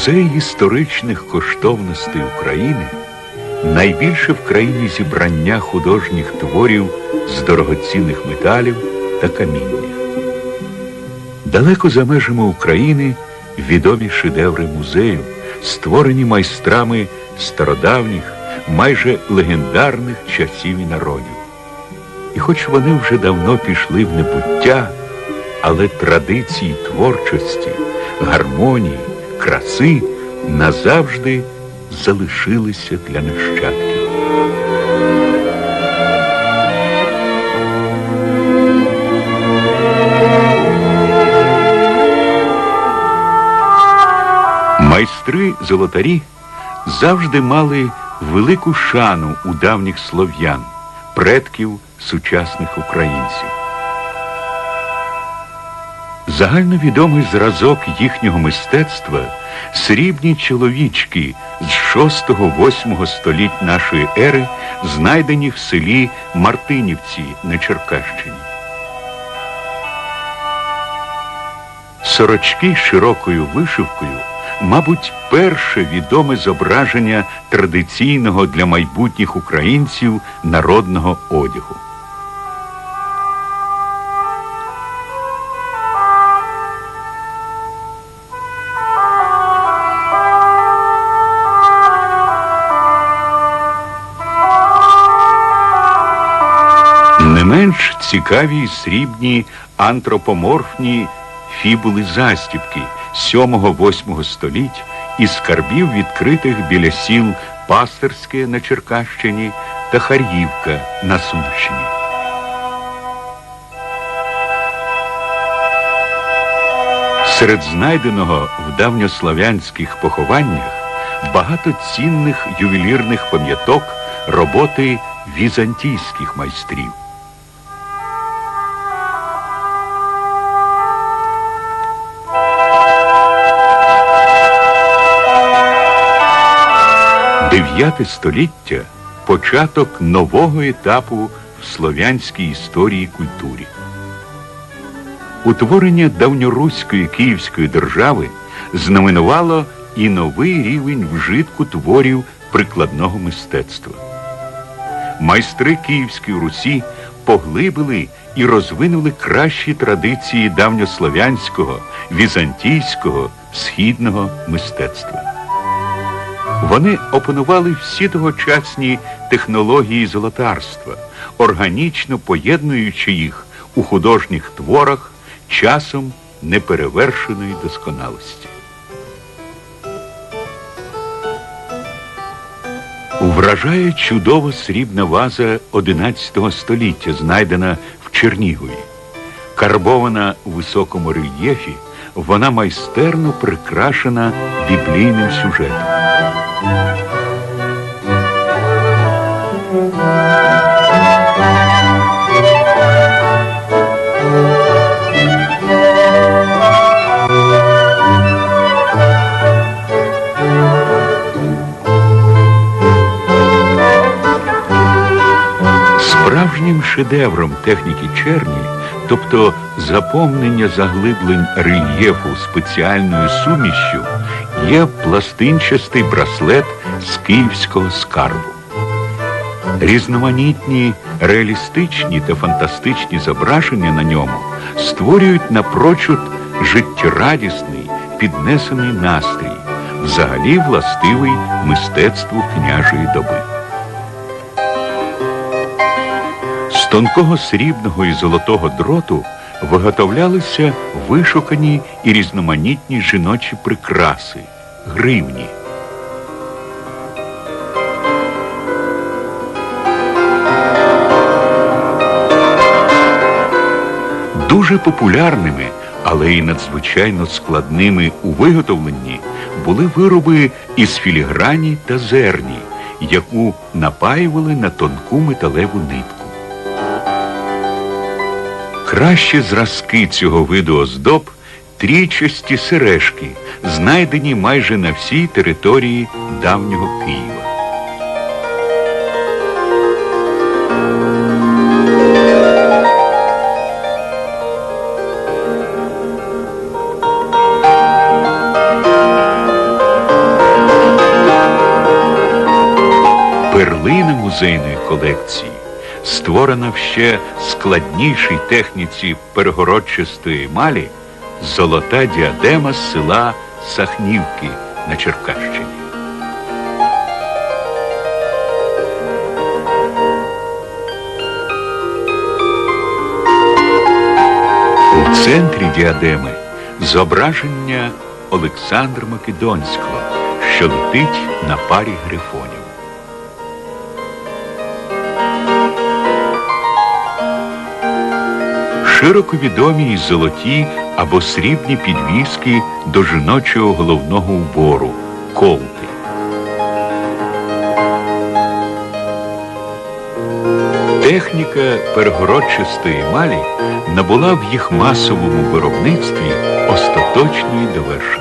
Музей історичних коштовностей України найбільше в країні зібрання художніх творів з дорогоцінних металів та каміння. Далеко за межами України відомі шедеври музею, створені майстрами стародавніх, майже легендарних часів і народів. І хоч вони вже давно пішли в небуття, але традиції творчості, гармонії, краси назавжди залишилися для нащадків. Майстри золотарі завжди мали велику шану у давніх слов'ян, предків сучасних українців. Загальновідомий зразок їхнього мистецтва срібні чоловічки з 6-8 століть нашої ери, знайдені в селі Мартинівці на Черкащині. Сорочки широкою вишивкою, мабуть, перше відоме зображення традиційного для майбутніх українців народного одягу. Цікаві срібні антропоморфні фібули застібки 7-8 століть із скарбів, відкритих біля сіл Пастирське на Черкащині та Хар'ївка на Сумщині. Серед знайденого в давньослав'янських похованнях багато цінних ювелірних пам'яток роботи візантійських майстрів. Дев'яте століття початок нового етапу в слов'янській історії і культурі. Утворення давньоруської Київської держави знаменувало і новий рівень вжитку творів прикладного мистецтва. Майстри Київської Русі поглибили і розвинули кращі традиції давньослов'янського, візантійського, східного мистецтва. Вони опанували всі тогочасні технології золотарства, органічно поєднуючи їх у художніх творах часом неперевершеної досконалості. Вражає чудова срібна ваза XI століття, знайдена в Чернігові. Карбована у високому рельєфі, вона майстерно прикрашена біблійним сюжетом. Справжнім шедевром техніки черні, тобто заповнення заглиблень рельєфу спеціальною сумішшю, є пластинчастий браслет з київського скарбу. Різноманітні реалістичні та фантастичні зображення на ньому створюють напрочуд життєрадісний, піднесений настрій, взагалі властивий мистецтву княжої доби. З тонкого срібного і золотого дроту виготовлялися вишукані і різноманітні жіночі прикраси, гривні. Дуже популярними, але й надзвичайно складними у виготовленні були вироби із філіграні та зерні, яку напаювали на тонку металеву нитку. Кращі зразки цього виду оздоб трічості сережки, знайдені майже на всій території давнього Києва. Перлини музейної колекції створена в ще складнішій техніці перегородчастої емалі золота діадема з села Сахнівки на Черкащині. У центрі діадеми зображення Олександра Македонського, що летить на парі грифонів. Широко відомі й золоті або срібні підвіски до жіночого головного убору колти. Техніка перегородчистої емалі набула в їх масовому виробництві остаточної довершеності.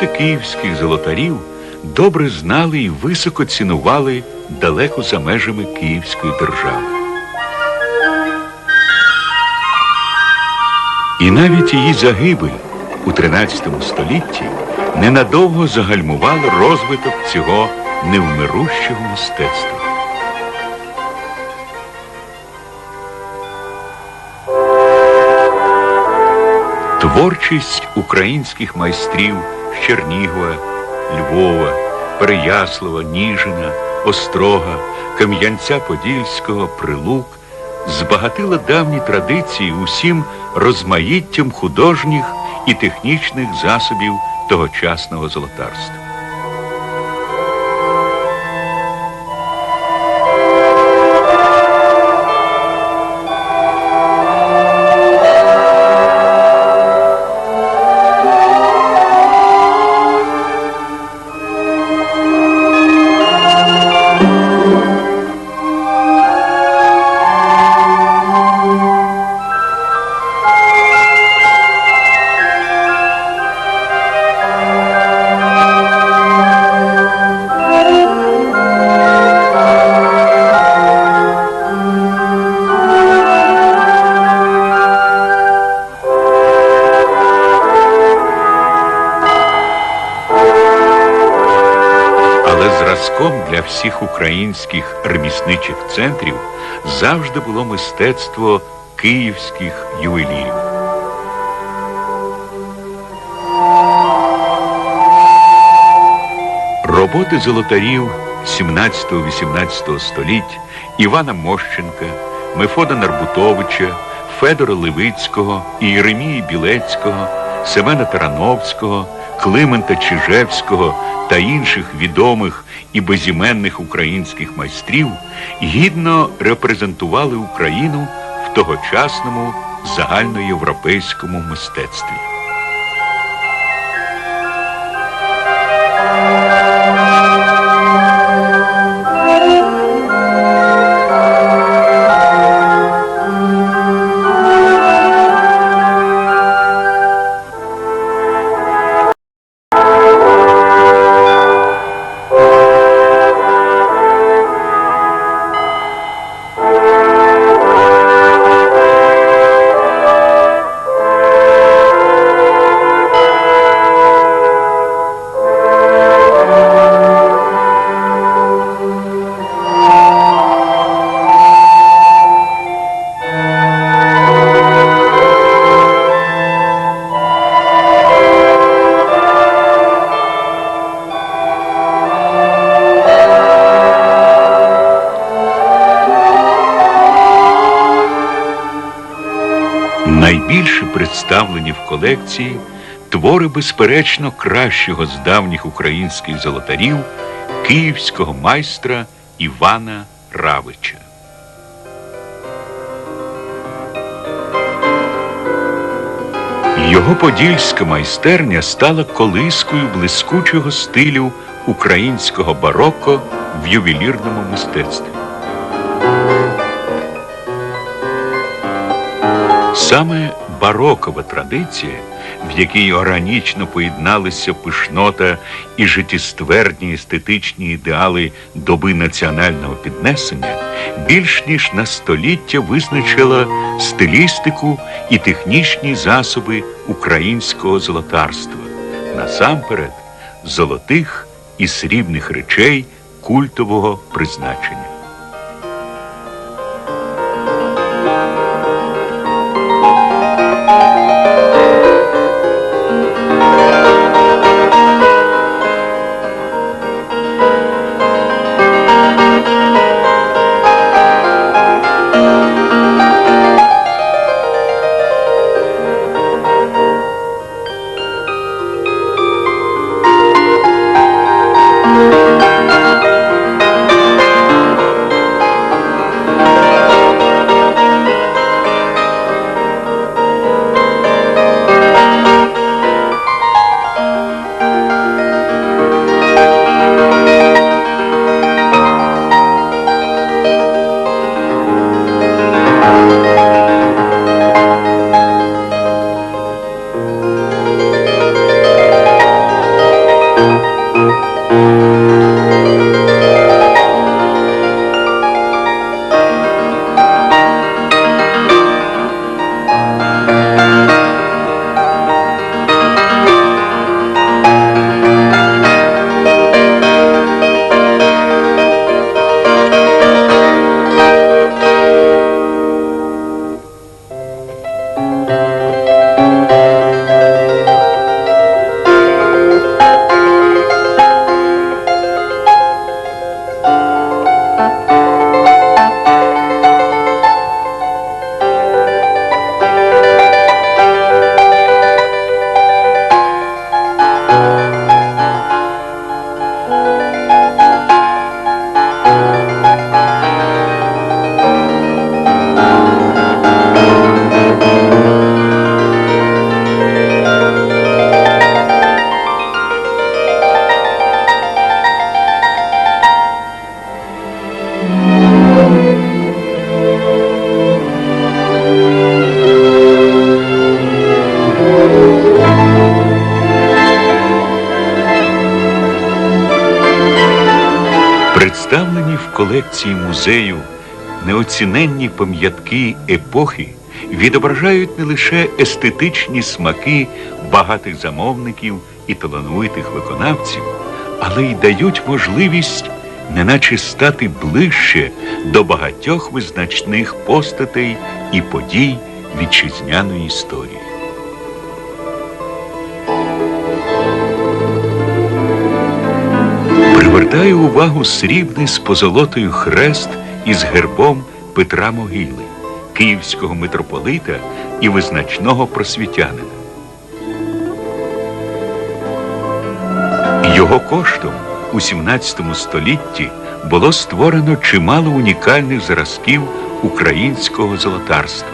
Роботи київських золотарів добре знали і високо цінували далеко за межами Київської держави. І навіть її загибель у 13 столітті ненадовго загальмувала розвиток цього невмирущого мистецтва. Творчість українських майстрів Чернігова, Львова, Переяслава, Ніжина, Острога, Кам'янця-Подільського, Прилук збагатила давні традиції усім розмаїттям художніх і технічних засобів тогочасного золотарства. Для всіх українських ремісничих центрів завжди було мистецтво київських ювелірів. Роботи золотарів 17-18 століть Івана Мощенка, Мефода Нарбутовича, Федора Левицького, Єремії Білецького, Семена Тарановського, Климента Чижевського та інших відомих і безіменних українських майстрів гідно репрезентували Україну в тогочасному загальноєвропейському мистецтві. Представлені в колекції твори, безперечно, кращого з давніх українських золотарів київського майстра Івана Равича. Його подільська майстерня стала колискою блискучого стилю українського бароко в ювелірному мистецтві. Саме барокова традиція в якій органічно поєдналися пишнота і життєствердні естетичні ідеали доби національного піднесення, більш ніж на століття визначила стилістику і технічні засоби українського золотарства, насамперед золотих і срібних речей культового призначення. Колекції музею неоціненні пам'ятки епохи відображають не лише естетичні смаки багатих замовників і талановитих виконавців, але й дають можливість неначе стати ближче до багатьох визначних постатей і подій вітчизняної історії. Привертає увагу срібний з позолотою хрест із гербом Петра Могили, київського митрополита і визначного просвітянина. Його коштом у 17 столітті було створено чимало унікальних зразків українського золотарства.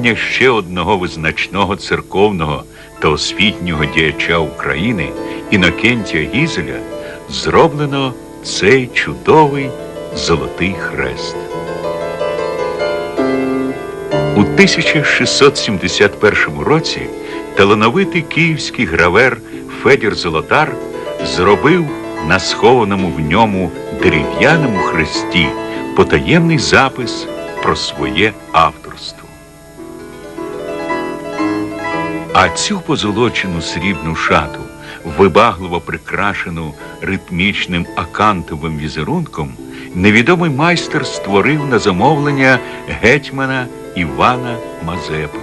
Благословіння ще одного визначного церковного та освітнього діяча України Інокентія Гізеля зроблено цей чудовий золотий хрест. У 1671 році талановитий київський гравер Федір Золотар зробив на схованому в ньому дерев'яному хресті потаємний запис про своє авторство. А цю позолочену срібну шату, вибагливо прикрашену ритмічним акантовим візерунком, невідомий майстер створив на замовлення гетьмана Івана Мазепи.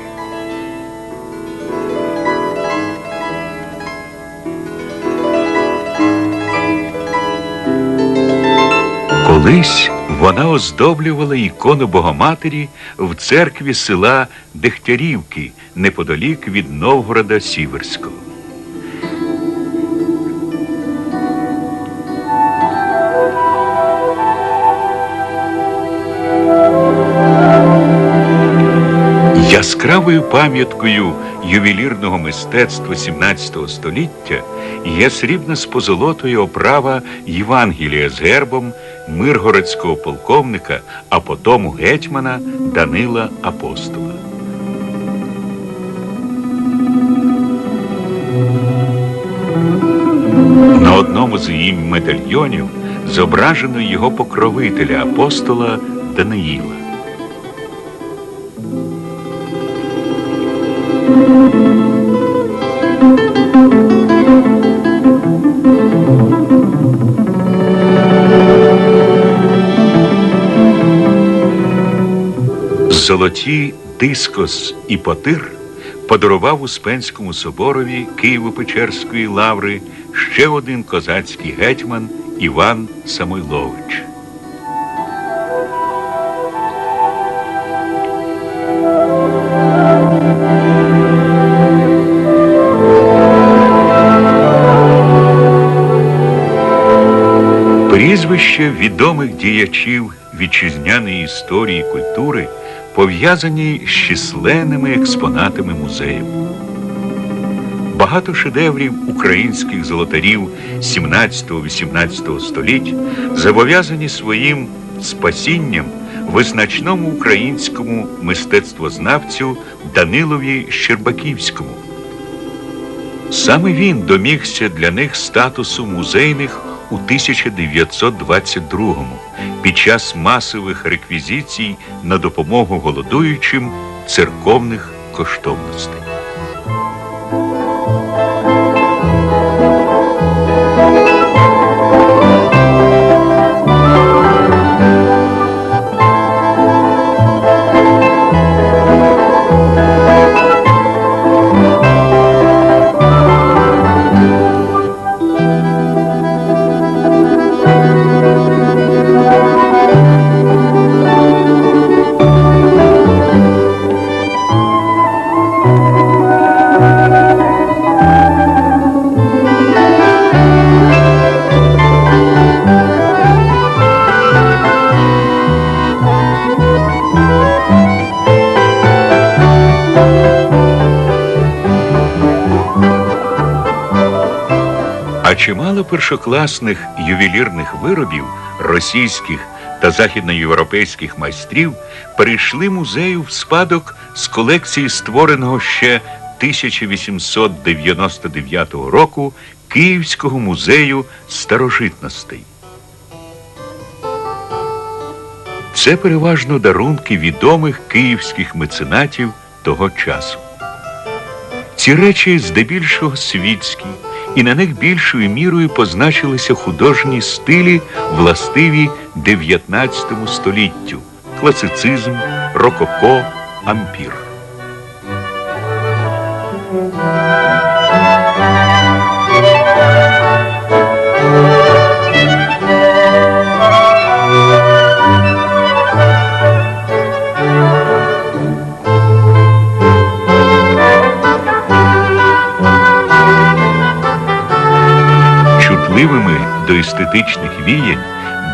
Колись вона оздоблювала ікону Богоматері в церкві села Дегтярівки неподалік від Новгорода Сіверського. Яскравою пам'яткою ювелірного мистецтва 17 століття є срібна з позолотою оправа Євангелія з гербом миргородського полковника, а потому гетьмана Данила Апостола. На одному з її медальйонів зображено його покровителя апостола Даниїла. Золоті дискос і потир подарував Успенському соборові Києво-Печерської лаври ще один козацький гетьман Іван Самойлович. Прізвища відомих діячів вітчизняної історії культури пов'язані з численними експонатами музею. Багато шедеврів українських золотарів 17-18 століть зобов'язані своїм спасінням визначному українському мистецтвознавцю Данилові Щербаківському. Саме він домігся для них статусу музейних у 1922-му під час масових реквізицій на допомогу голодуючим церковних коштовностей. Чимало першокласних ювелірних виробів російських та західноєвропейських майстрів перейшли музею в спадок з колекції створеного ще 1899 року Київського музею старожитностей. Це переважно дарунки відомих київських меценатів того часу. Ці речі здебільшого світські, і на них більшою мірою позначилися художні стилі, властиві 19 століттю класицизм, рококо, ампір. Чутливими до естетичних віянь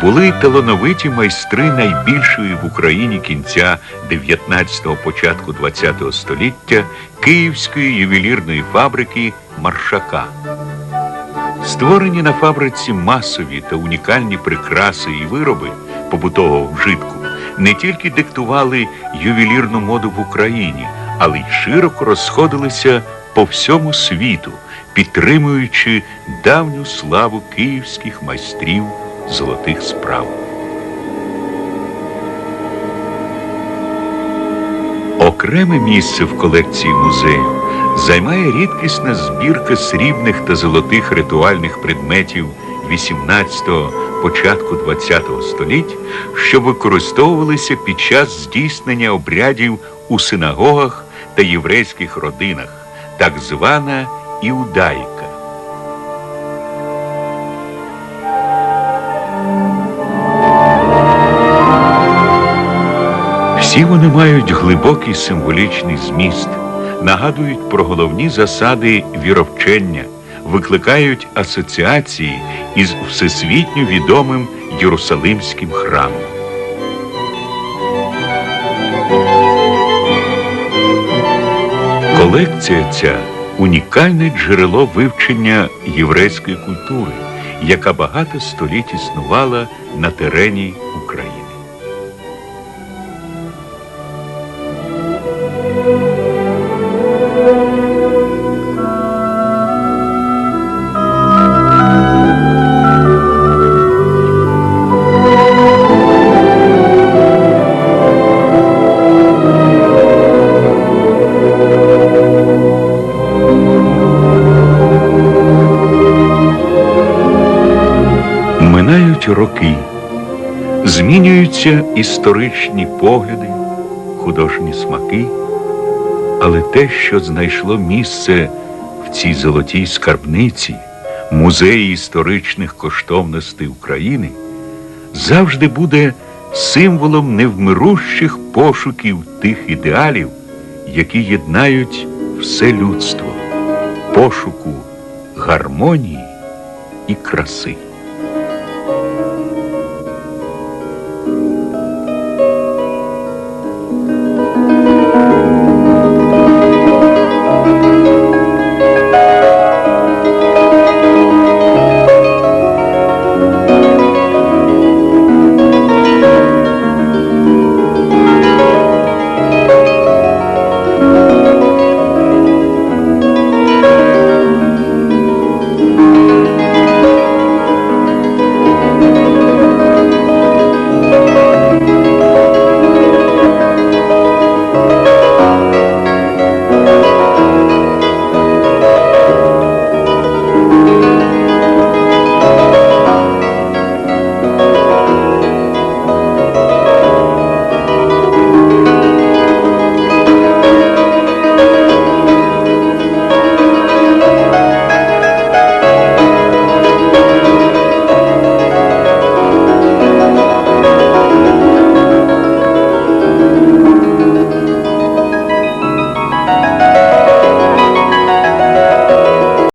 були талановиті майстри найбільшої в Україні кінця 19-го, початку 20-го століття Київської ювелірної фабрики Маршака. Створені на фабриці масові та унікальні прикраси і вироби побутового вжитку не тільки диктували ювелірну моду в Україні, але й широко розходилися по всьому світу, підтримуючи давню славу київських майстрів золотих справ. Окреме місце в колекції музею займає рідкісна збірка срібних та золотих ритуальних предметів 18-го, початку 20-го століть, що використовувалися під час здійснення обрядів у синагогах та єврейських родинах, так звана іудаїка. Всі вони мають глибокий символічний зміст, нагадують про головні засади віровчення, викликають асоціації із всесвітньо відомим Єрусалимським храмом. Колекція ця унікальне джерело вивчення єврейської культури, яка багато століть існувала на терені України. Роки, змінюються історичні погляди, художні смаки, але те, що знайшло місце в цій золотій скарбниці, музеї історичних коштовностей України, завжди буде символом невмирущих пошуків тих ідеалів, які єднають все людство, пошуку гармонії і краси.